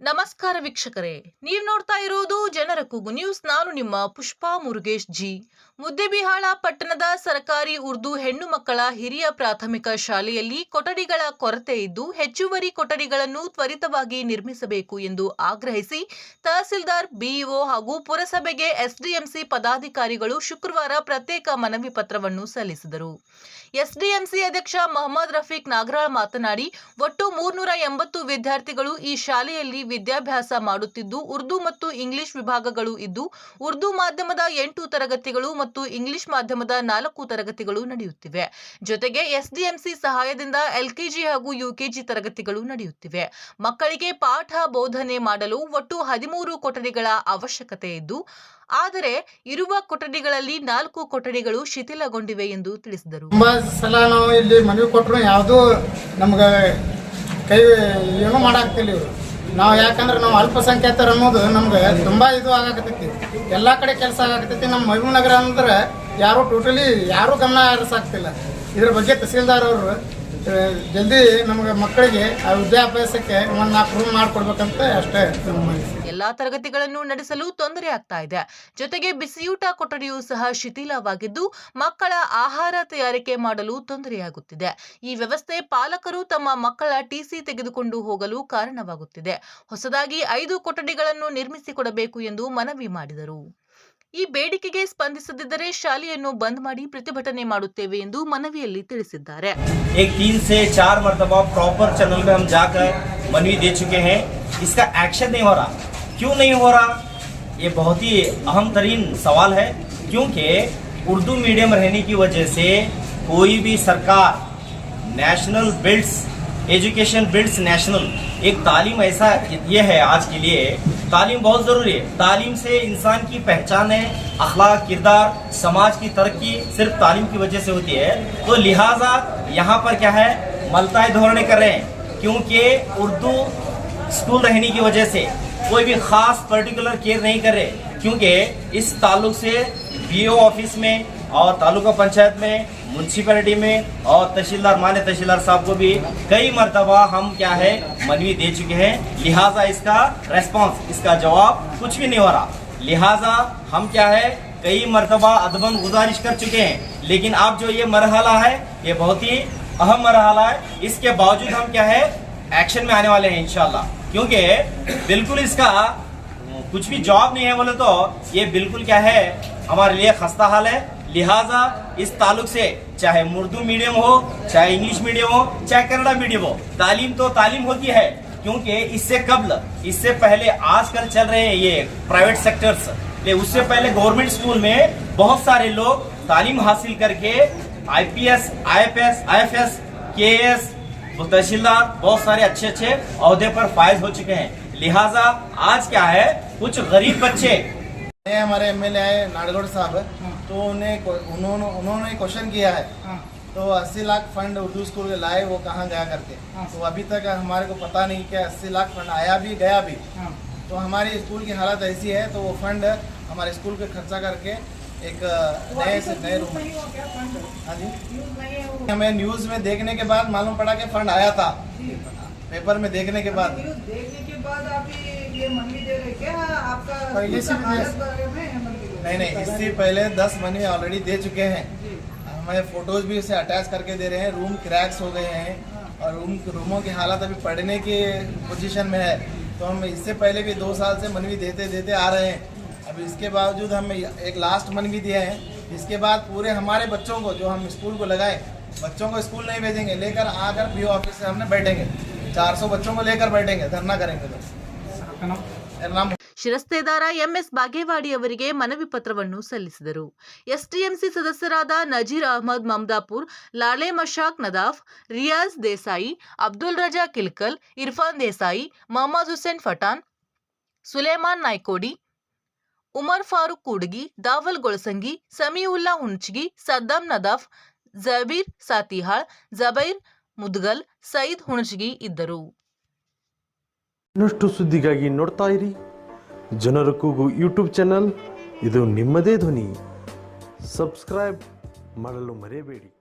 ನಮಸ್ಕಾರ ವೀಕ್ಷಕರೇ, ನೀವು ನೋಡ್ತಾ ಇರೋದು ಜನರ ಕೂಗು ನ್ಯೂಸ್. ನಾನು ನಿಮ್ಮ ಪುಷ್ಪಾ ಮುರುಗೇಶ್ ಜಿ. ಮುದ್ದೆಬಿಹಾಳ ಪಟ್ಟಣದ ಸರ್ಕಾರಿ ಉರ್ದು ಹೆಣ್ಣು ಮಕ್ಕಳ ಹಿರಿಯ ಪ್ರಾಥಮಿಕ ಶಾಲೆಯಲ್ಲಿ ಕೊಠಡಿಗಳ ಕೊರತೆ ಇದ್ದು, ಹೆಚ್ಚುವರಿ ಕೊಠಡಿಗಳನ್ನು ತ್ವರಿತವಾಗಿ ನಿರ್ಮಿಸಬೇಕು ಎಂದು ಆಗ್ರಹಿಸಿ, ತಹಸೀಲ್ದಾರ್, ಬಿಇಒ ಹಾಗೂ ಪುರಸಭೆಗೆ ಎಸ್ಡಿಎಂಸಿ ಪದಾಧಿಕಾರಿಗಳು ಶುಕ್ರವಾರ ಪ್ರತ್ಯೇಕ ಮನವಿ ಪತ್ರವನ್ನು ಸಲ್ಲಿಸಿದರು. ಎಸ್ಡಿಎಂಸಿ ಅಧ್ಯಕ್ಷ ಮೊಹಮ್ಮದ್ ರಫೀಕ್ ನಾಗರಾಳ್ ಮಾತನಾಡಿ, ಒಟ್ಟು ಮೂರ್ನೂರ ಎಂಬತ್ತು ವಿದ್ಯಾರ್ಥಿಗಳು ಈ ಶಾಲೆಯಲ್ಲಿ ವಿದ್ಯಾಭ್ಯಾಸ ಮಾಡುತ್ತಿದ್ದು, ಉರ್ದು ಮತ್ತು ಇಂಗ್ಲಿಷ್ ವಿಭಾಗಗಳು ಇದ್ದು, ಉರ್ದು ಮಾಧ್ಯಮದ ಎಂಟು ತರಗತಿಗಳು ಮತ್ತು ಇಂಗ್ಲಿಷ್ ಮಾಧ್ಯಮದ ನಾಲ್ಕು ತರಗತಿಗಳು ನಡೆಯುತ್ತಿವೆ. ಜೊತೆಗೆ ಎಸ್ಡಿಎಂಸಿ ಸಹಾಯದಿಂದ ಎಲ್ಕೆಜಿ ಹಾಗೂ ಯುಕೆಜಿ ತರಗತಿಗಳು ನಡೆಯುತ್ತಿವೆ. ಮಕ್ಕಳಿಗೆ ಪಾಠ ಬೋಧನೆ ಮಾಡಲು ಒಟ್ಟು ಹದಿಮೂರು ಕೊಠಡಿಗಳ ಅವಶ್ಯಕತೆ ಇದ್ದು, ಆದರೆ ಇರುವ ಕೊಠಡಿಗಳಲ್ಲಿ ನಾಲ್ಕು ಕೊಠಡಿಗಳು ಶಿಥಿಲಗೊಂಡಿವೆ ಎಂದು ತಿಳಿಸಿದರು. ತುಂಬಾ ಸಲ ನಾವು ಇಲ್ಲಿ ಮನವಿ ಕೊಟ್ಟರು, ಯಾವುದೂ ನಮ್ಗೆ ಕೈ ಏನೂ ಮಾಡಾಕ್ತಿಲ್ಲ ಇವರು. ನಾವು ಯಾಕಂದ್ರೆ ನಾವು ಅಲ್ಪಸಂಖ್ಯಾತರು ಅನ್ನೋದು ನಮ್ಗೆ ತುಂಬ ಇದು ಆಗಾಕತ್ತೈತಿ. ಎಲ್ಲ ಕಡೆ ಕೆಲಸ ಆಗಾಕತ್ತೈತಿ. ನಮ್ಮ ಮಹಬೂಬ್ ನಗರ ಅಂದ್ರೆ ಯಾರು ಟೋಟಲಿ ಯಾರು ಗಮನ ಹರಿಸಾಕ್ತಿಲ್ಲ. ಇದ್ರ ಬಗ್ಗೆ ತಹಸೀಲ್ದಾರ್ ಅವರು ಜಲ್ದಿ ನಮ್ಗೆ ಮಕ್ಕಳಿಗೆ ಆ ವಿದ್ಯಾಭ್ಯಾಸಕ್ಕೆ ಒಂದು ನಾಲ್ಕು ರೂಮ್ ಮಾಡಿಕೊಡ್ಬೇಕಂತ ಅಷ್ಟೇ ನಮ್ಮ. ಎಲ್ಲಾ ತರಗತಿಗಳನ್ನು ನಡೆಸಲು ತೊಂದರೆ ಆಗ್ತಾ ಇದೆ ಜೊತೆಗೆ ಬಿಸಿಯೂಟ ಕೊಠಡಿಯೂ ಸಹ ಶಿಥಿಲವಾಗಿದ್ದು ಮಕ್ಕಳ ಆಹಾರ ತಯಾರಿಕೆ ಮಾಡಲು ತೊಂದರೆಯಾಗುತ್ತಿದೆ ಈ ವ್ಯವಸ್ಥೆ ಪಾಲಕರು ತಮ್ಮ ಮಕ್ಕಳ ಟಿಸಿ ತೆಗೆದುಕೊಂಡು ಹೋಗಲು ಕಾರಣವಾಗುತ್ತಿದೆ ಹೊಸದಾಗಿ ಐದು ಕೊಠಡಿಗಳನ್ನು ನಿರ್ಮಿಸಿಕೊಡಬೇಕು ಎಂದು ಮನವಿ ಮಾಡಿದರು ಈ ಬೇಡಿಕೆಗೆ ಸ್ಪಂದಿಸದಿದ್ದರೆ ಶಾಲೆಯನ್ನು ಬಂದ್ ಮಾಡಿ ಪ್ರತಿಭಟನೆ ಮಾಡುತ್ತೇವೆ ಎಂದು ಮನವಿಯಲ್ಲಿ ತಿಳಿಸಿದ್ದಾರೆ एक तीन से चार मरतबा प्रॉपर चैनल में हम जाकर मनवी दे चुके हैं इसका एक्शन नहीं हो रहा क्यों नहीं हो रहा? ये बहुत ही अहम तरीन सवाल है, क्योंकि उर्दू मीडियम रहने की वजह से कोई भी सरकार, national builds, education builds national, एक तालीम ऐसा ये है आज के लिए, तालीम बहुत ज़रूरी है। तालीम से इंसान की पहचान है, अखलाक, किरदार, समाज की तरक्की सिर्फ़ तालीम की वजह से होती है। तो लिहाजा यहाँ पर क्या है? मलताए धोरणे कर रहे हैं, क्योंकि उर्दू स्कूल रहने की वजह से कोई भी खास पर्टिकुलर केयर नहीं कर रहे क्योंकि इस ताल्लुक से बीओ ऑफ़िस में और तालुका पंचायत में म्यूनसिपैलिटी में और तहसीलदार, मान्य तहसीलदार साहब को भी कई मरतबा हम क्या है, मनवी दे चुके हैं। लिहाजा इसका रेस्पॉन्स इसका जवाब कुछ भी नहीं हो रहा। लिहाजा हम क्या है, कई मरतबा अदबन गुजारिश कर चुके हैं। लेकिन अब जो ये मरहला है, ये बहुत ही अहम मरहला है। इसके बावजूद हम क्या है एक्शन में आने वाले हैं, इंशाल्लाह। क्योंकि बिल्कुल इसका कुछ भी जॉब नहीं है बोले तो ये बिल्कुल क्या है, हमारे लिए खस्ता हाल है। लिहाजा इस ताल्लुक से चाहे उर्दू मीडियम हो, चाहे इंग्लिश मीडियम हो, चाहे कन्नड़ा मीडियम हो, तालीम तो तालीम होती है। क्योंकि इससे कबल, इससे पहले आजकल चल रहे हैं ये प्राइवेट सेक्टर्स ले, उससे पहले गवर्नमेंट स्कूल में बहुत सारे लोग तालीम हासिल करके आईपीएस आईएफएस आईएफएस केएस तहसीलदार बहुत सारे अच्छे अच्छे अहदे पर फायज हो चुके हैं। लिहाजा आज क्या है कुछ गरीब बच्चे। हमारे एम एल ए नाडगढ़ साहब। तो उन्हें उन्होंने उन्होंने क्वेश्चन किया है। तो 80 लाख फंड उर्दू स्कूल के लाए वो कहाँ गया करके? तो अभी तक हमारे को पता नहीं कि 80 लाख फंड आया भी गया भी। तो हमारी स्कूल की हालत ऐसी है तो वो फंड हमारे स्कूल पे खर्चा करके एक नए से नए रूम हाँ जी। हमें न्यूज़ में देखने के बाद मालूम पड़ा कि फंड आया था। पेपर में देखने के बाद। देखने के बाद आप ये दे रहे क्या? आपका पहले से? नहीं नहीं इससे पहले दस मनी ऑलरेडी दे चुके हैं। हमें फ़ोटोज़ भी इसे अटैच करके दे रहे हैं। रूम क्रैक्स हो गए हैं। और रूम रूमों की हालत अभी पढ़ने की पोजीशन में है। तो हम इससे पहले भी दो साल से मनवी देते देते आ रहे हैं। अभी इसके बावजूद हम एक लास्ट मनवी दिए हैं इसके बाद पूरे हमारे बच्चों को जो हम स्कूल को लगाए बच्चों को स्कूल नहीं भेजेंगे लेकर आकर पी ऑफिस से हमने बैठेंगे 400 बच्चों को लेकर बैठेंगे धरना करेंगे तो मेरा नाम ಶಿರಸ್ತೇದಾರ ಎಂಎಸ್ ಬಾಗೇವಾಡಿ ಅವರಿಗೆ ಮನವಿ ಪತ್ರವನ್ನು ಸಲ್ಲಿಸಿದರು ಎಸ್ಟಿಎಂಸಿ ಸದಸ್ಯರಾದ ನಜೀರ್ ಅಹಮದ್ ಮಮದಾಪುರ್ ಲಾಲೆ ಮಶಾಕ್ ನದಾಫ್ ರಿಯಾಜ್ ದೇಸಾಯಿ ಅಬ್ದುಲ್ ರಜಾ ಕಿಲ್ಕಲ್ ಇರ್ಫಾನ್ ದೇಸಾಯಿ ಮೊಹಮ್ಮದ್ ಹುಸೇನ್ ಫಟಾನ್ ಸುಲೇಮಾನ್ ನಾಯ್ಕೋಡಿ ಉಮರ್ ಫಾರೂಕ್ ಕೂಡಗಿ, ದಾವಲ್ ಗೊಳಸಂಗಿ, ಸಮೀವುಲ್ಲಾ ಹುಂಚ್ಗಿ ಸದ್ದಾಂ ನದಾಫ್, ಜಬೀರ್ ಸಾತಿಹಾಳ್, ಜಬೈರ್ ಮುದ್ಗಲ್, ಸೈದ್ ಹುಣಚ್ಗಿ ಇದ್ದರು. ಇನ್ನಷ್ಟು ಸುದ್ದಿಗಾಗಿ ನೋಡ್ತಾ ಇರಿ. ಜನರ ಕೂಗು ಯೂಟ್ಯೂಬ್ ಚಾನಲ್. ಇದು ನಿಮ್ಮದೇ ಧ್ವನಿ. ಸಬ್ಸ್ಕ್ರೈಬ್ ಮಾಡಲು ಮರೆಯಬೇಡಿ.